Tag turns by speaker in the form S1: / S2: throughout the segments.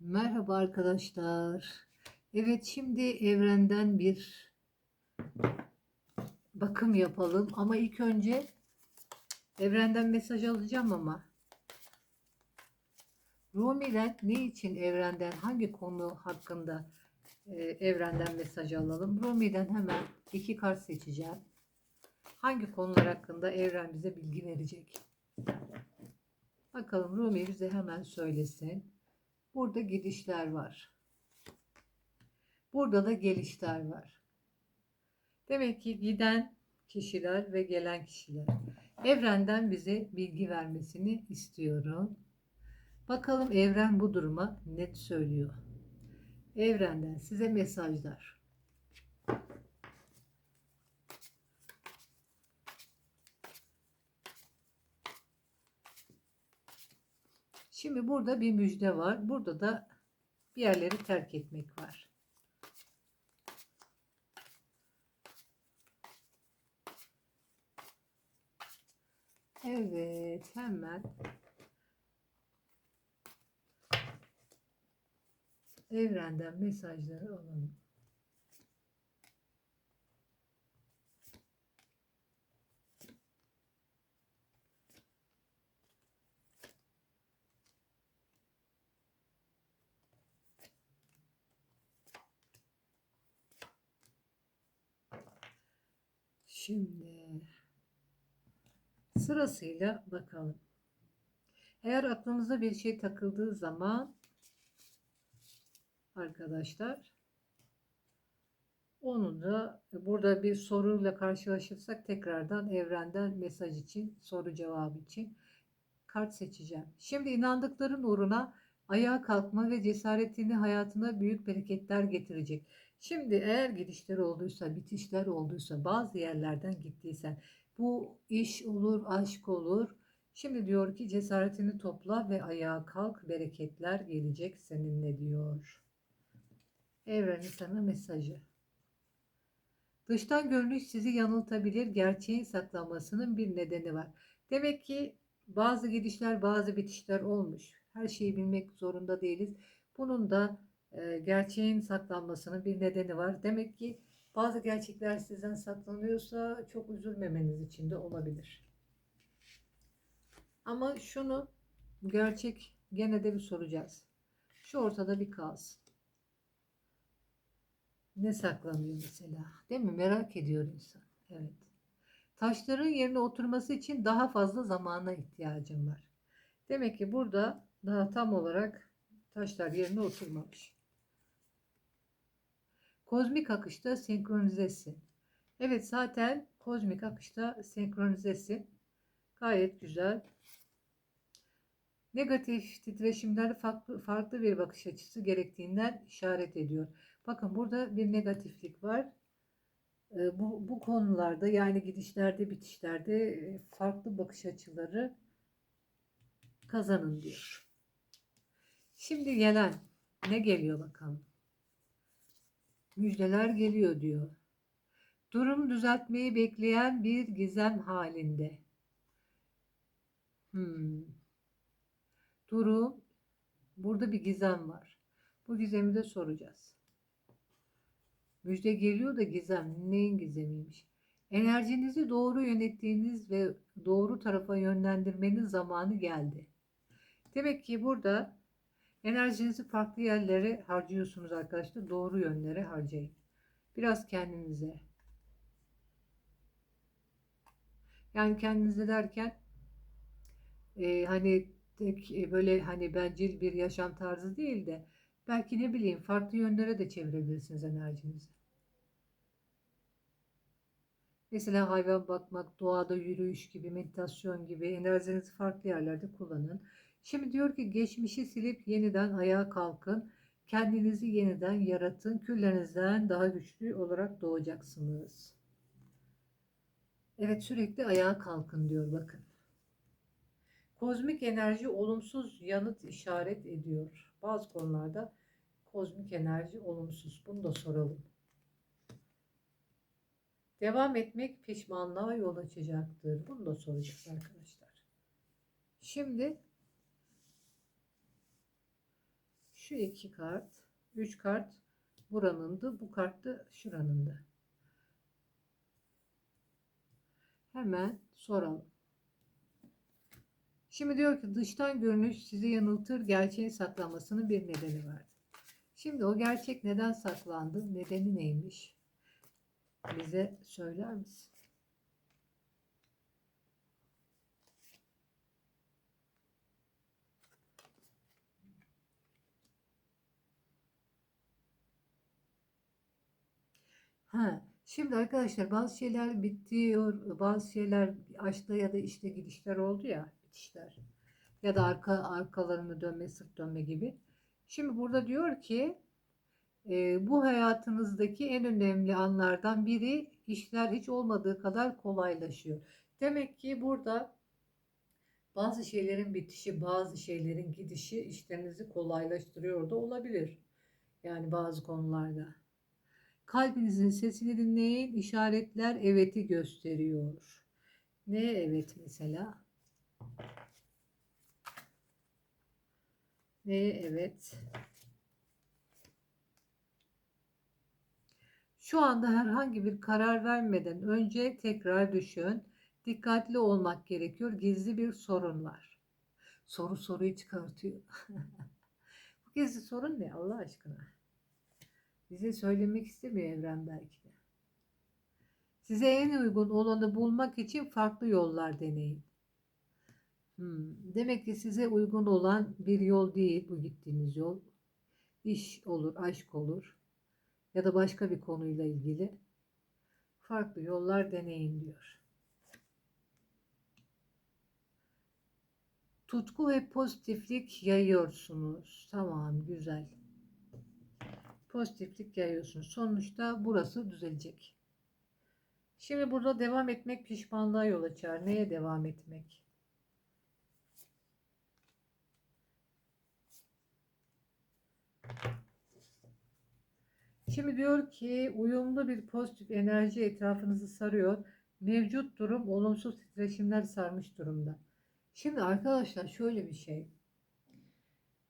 S1: Merhaba arkadaşlar. Evet şimdi evrenden bir bakım yapalım ama ilk önce evrenden mesaj alacağım ama Rumi'den ne için evrenden hangi konu hakkında e, evrenden mesaj alalım? Rumi'den hemen iki kart seçeceğim. Hangi konular hakkında evren bize bilgi verecek? Bakalım Rumi bize hemen söylesin. Burada gidişler var. Burada da gelişler var. Demek ki giden kişiler ve gelen kişiler. Evrenden bize bilgi vermesini istiyorum. Bakalım evren bu duruma ne söylüyor. Evrenden size mesajlar. Şimdi burada bir müjde var. Burada da bir yerleri terk etmek var. Evet, hemen evrenden mesajları alalım. Şimdi sırasıyla bakalım. Eğer aklınıza bir şey takıldığı zaman arkadaşlar onu da burada bir soruyla karşılaşırsak tekrardan evrenden mesaj için soru cevabı için kart seçeceğim. Şimdi inandıkların uğruna ayağa kalkma ve cesaretini hayatına büyük bereketler getirecek. Şimdi eğer gidişler olduysa, bitişler olduysa, bazı yerlerden gittiysen bu iş olur, aşk olur. Şimdi diyor ki cesaretini topla ve ayağa kalk, bereketler gelecek seninle diyor. Evrenin sana mesajı. Dıştan görünüş sizi yanıltabilir, gerçeğin saklanmasının bir nedeni var. Demek ki bazı gidişler, bazı bitişler olmuş. Her şeyi bilmek zorunda değiliz. Bunun da gerçeğin saklanmasının bir nedeni var. Demek ki bazı gerçekler sizden saklanıyorsa çok üzülmemeniz için de olabilir. Ama şunu gerçek gene de bir soracağız. Şu ortada bir kalsın. Ne saklanıyor mesela? Değil mi? Merak ediyor insan. Evet. Taşların yerine oturması için daha fazla zamana ihtiyacım var. Demek ki burada daha tam olarak taşlar yerine oturmamış. Kozmik akışta senkronizesin. Evet zaten kozmik akışta senkronizesin. Gayet güzel. Negatif titreşimler farklı, farklı bir bakış açısı gerektiğinden işaret ediyor. Bakın burada bir negatiflik var. Ee, Bu, bu konularda yani gidişlerde bitişlerde e, farklı bakış açıları kazanın diyor. Şimdi gelen ne geliyor bakalım. Müjdeler geliyor diyor. Durum düzeltmeyi bekleyen bir gizem halinde. Hmm. Durum burada bir gizem var. Bu gizemi de soracağız. Müjde geliyor da gizem neyin gizemiymiş? Enerjinizi doğru yönettiğiniz ve doğru tarafa yönlendirmenin zamanı geldi. Demek ki burada enerjinizi farklı yerlere harcıyorsunuz arkadaşlar. Doğru yönlere harcayın. Biraz kendinize. Yani kendinize derken e, hani tek e, böyle hani bencil bir yaşam tarzı değil de belki ne bileyim farklı yönlere de çevirebilirsiniz enerjinizi. Mesela hayvan bakmak, doğada yürüyüş gibi, meditasyon gibi enerjinizi farklı yerlerde kullanın. Şimdi diyor ki geçmişi silip yeniden ayağa kalkın. Kendinizi yeniden yaratın. Küllerinizden daha güçlü olarak doğacaksınız. Evet sürekli ayağa kalkın diyor bakın. Kozmik enerji olumsuz yanıt işaret ediyor. Bazı konularda kozmik enerji olumsuz. Bunu da soralım. Devam etmek pişmanlığa yol açacaktır. Bunu da soracağız arkadaşlar. Şimdi Şu iki kart, üç kart buranındı. Bu kart da şuranındı. Hemen soralım. Şimdi diyor ki dıştan görünüş sizi yanıltır, gerçeğin saklanmasının bir nedeni vardır. Şimdi o gerçek neden saklandı? Nedeni neymiş? Bize söyler misin? Ha, şimdi arkadaşlar bazı şeyler bitiyor, bazı şeyler aşkta ya da işte gidişler oldu ya, bitişler. Ya da arka arkalarını dönme, sırt dönme gibi. Şimdi burada diyor ki e, bu hayatınızdaki en önemli anlardan biri işler hiç olmadığı kadar kolaylaşıyor. Demek ki burada bazı şeylerin bitişi, bazı şeylerin gidişi işlerinizi kolaylaştırıyor da olabilir. Yani bazı konularda. Kalbinizin sesini dinleyin. İşaretler evet'i gösteriyor. Neye evet mesela? Neye evet? Şu anda herhangi bir karar vermeden önce tekrar düşün. Dikkatli olmak gerekiyor. Gizli bir sorun var. Soru soruyu çıkartıyor. Bu gizli sorun ne Allah aşkına? Bize söylemek istemiyor evren belki de. Size en uygun olanı bulmak için farklı yollar deneyin. Hmm, Demek ki size uygun olan bir yol değil bu gittiğiniz yol. İş olur, aşk olur ya da başka bir konuyla ilgili farklı yollar deneyin diyor. Tutku ve pozitiflik yayıyorsunuz. Tamam, güzel. Pozitiflik yayıyorsunuz. Sonuçta burası düzelecek. Şimdi burada devam etmek pişmanlığa yol açar. Neye devam etmek? Şimdi diyor ki uyumlu bir pozitif enerji etrafınızı sarıyor. Mevcut durum olumsuz titreşimler sarmış durumda. Şimdi arkadaşlar şöyle bir şey.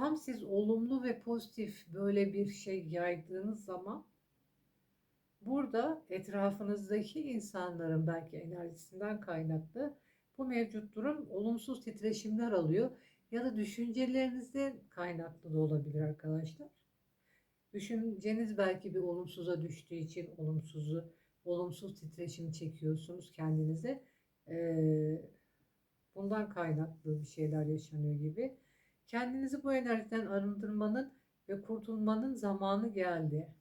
S1: Tam siz olumlu ve pozitif böyle bir şey yaydığınız zaman burada etrafınızdaki insanların belki enerjisinden kaynaklı bu mevcut durum olumsuz titreşimler alıyor ya da düşüncelerinizden kaynaklı da olabilir arkadaşlar. Düşünceniz belki bir olumsuza düştüğü için olumsuzu, olumsuz titreşim çekiyorsunuz kendinize. Ee, bundan kaynaklı bir şeyler yaşanıyor gibi. Kendinizi bu enerjiden arındırmanın ve kurtulmanın zamanı geldi.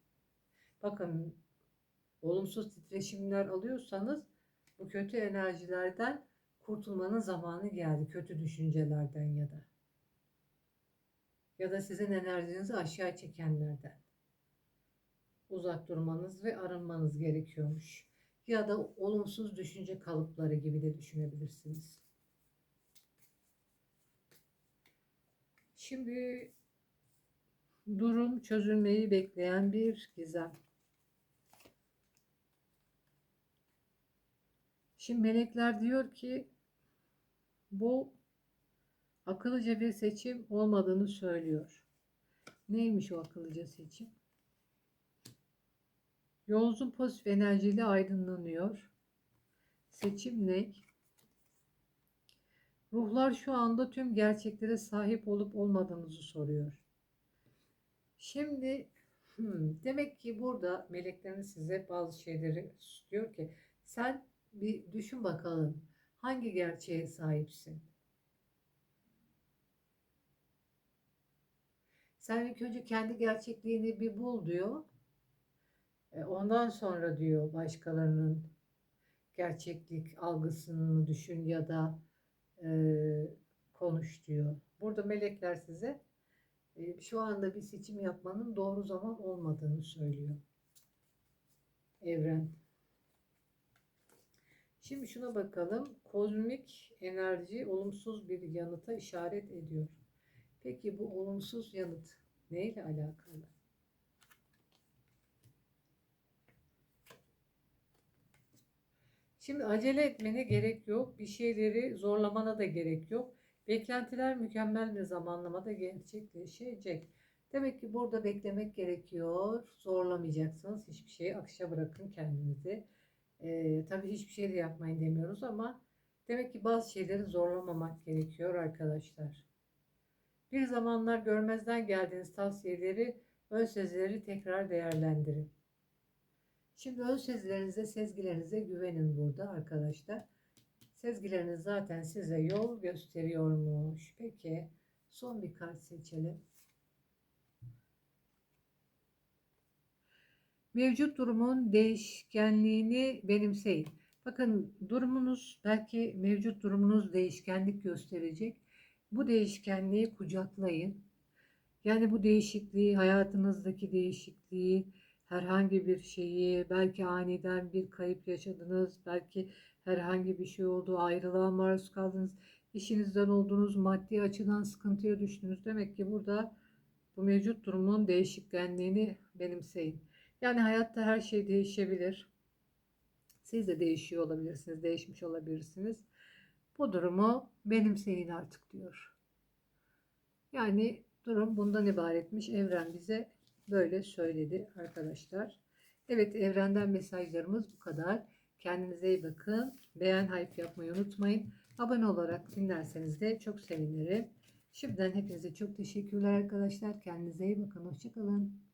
S1: Bakın olumsuz titreşimler alıyorsanız bu kötü enerjilerden kurtulmanın zamanı geldi. Kötü düşüncelerden ya da ya da sizin enerjinizi aşağı çekenlerden uzak durmanız ve arınmanız gerekiyormuş. Ya da olumsuz düşünce kalıpları gibi de düşünebilirsiniz. Şimdi durum çözülmeyi bekleyen bir gizem. Şimdi melekler diyor ki bu akıllıca bir seçim olmadığını söylüyor. Neymiş o akıllıca seçim? Yolunuzun pozitif enerjiyle aydınlanıyor. Seçim ne? Ruhlar şu anda tüm gerçeklere sahip olup olmadığınızı soruyor. Şimdi hmm, demek ki burada meleklerin size bazı şeyleri diyor ki sen bir düşün bakalım hangi gerçeğe sahipsin? Sen ilk önce kendi gerçekliğini bir bul diyor. E, ondan sonra diyor başkalarının gerçeklik algısını düşün ya da e, konuş diyor. Burada melekler size e, şu anda bir seçim yapmanın doğru zaman olmadığını söylüyor. Evren. Şimdi şuna bakalım. Kozmik enerji olumsuz bir yanıta işaret ediyor. Peki bu olumsuz yanıt neyle alakalı? Şimdi acele etmene gerek yok. Bir şeyleri zorlamana da gerek yok. Beklentiler mükemmel bir zamanlamada gerçekleşecek. Demek ki burada beklemek gerekiyor. Zorlamayacaksınız. Hiçbir şeyi akışa bırakın kendinizi. Ee, tabii hiçbir şey de yapmayın demiyoruz ama demek ki bazı şeyleri zorlamamak gerekiyor arkadaşlar. Bir zamanlar görmezden geldiğiniz tavsiyeleri, ön sezileri tekrar değerlendirin. Şimdi ön sezilerinize, sezgilerinize güvenin burada arkadaşlar. Sezgileriniz zaten size yol gösteriyormuş. Peki son bir kart seçelim. Mevcut durumun değişkenliğini benimseyin. Bakın durumunuz belki mevcut durumunuz değişkenlik gösterecek. Bu değişkenliği kucaklayın. Yani bu değişikliği, hayatınızdaki değişikliği, herhangi bir şeyi, belki aniden bir kayıp yaşadınız, belki herhangi bir şey oldu, ayrılığa maruz kaldınız, işinizden oldunuz, maddi açıdan sıkıntıya düştünüz. Demek ki burada bu mevcut durumun değişkenliğini benimseyin. Yani hayatta her şey değişebilir. Siz de değişiyor olabilirsiniz, değişmiş olabilirsiniz. Bu durumu benimseyin artık diyor. Yani durum bundan ibaretmiş. Evren bize böyle söyledi arkadaşlar. Evet evrenden mesajlarımız bu kadar. Kendinize iyi bakın. Beğen, hype yapmayı unutmayın. Abone olarak dinlerseniz de çok sevinirim. Şimdiden hepinize çok teşekkürler arkadaşlar. Kendinize iyi bakın. Hoşçakalın.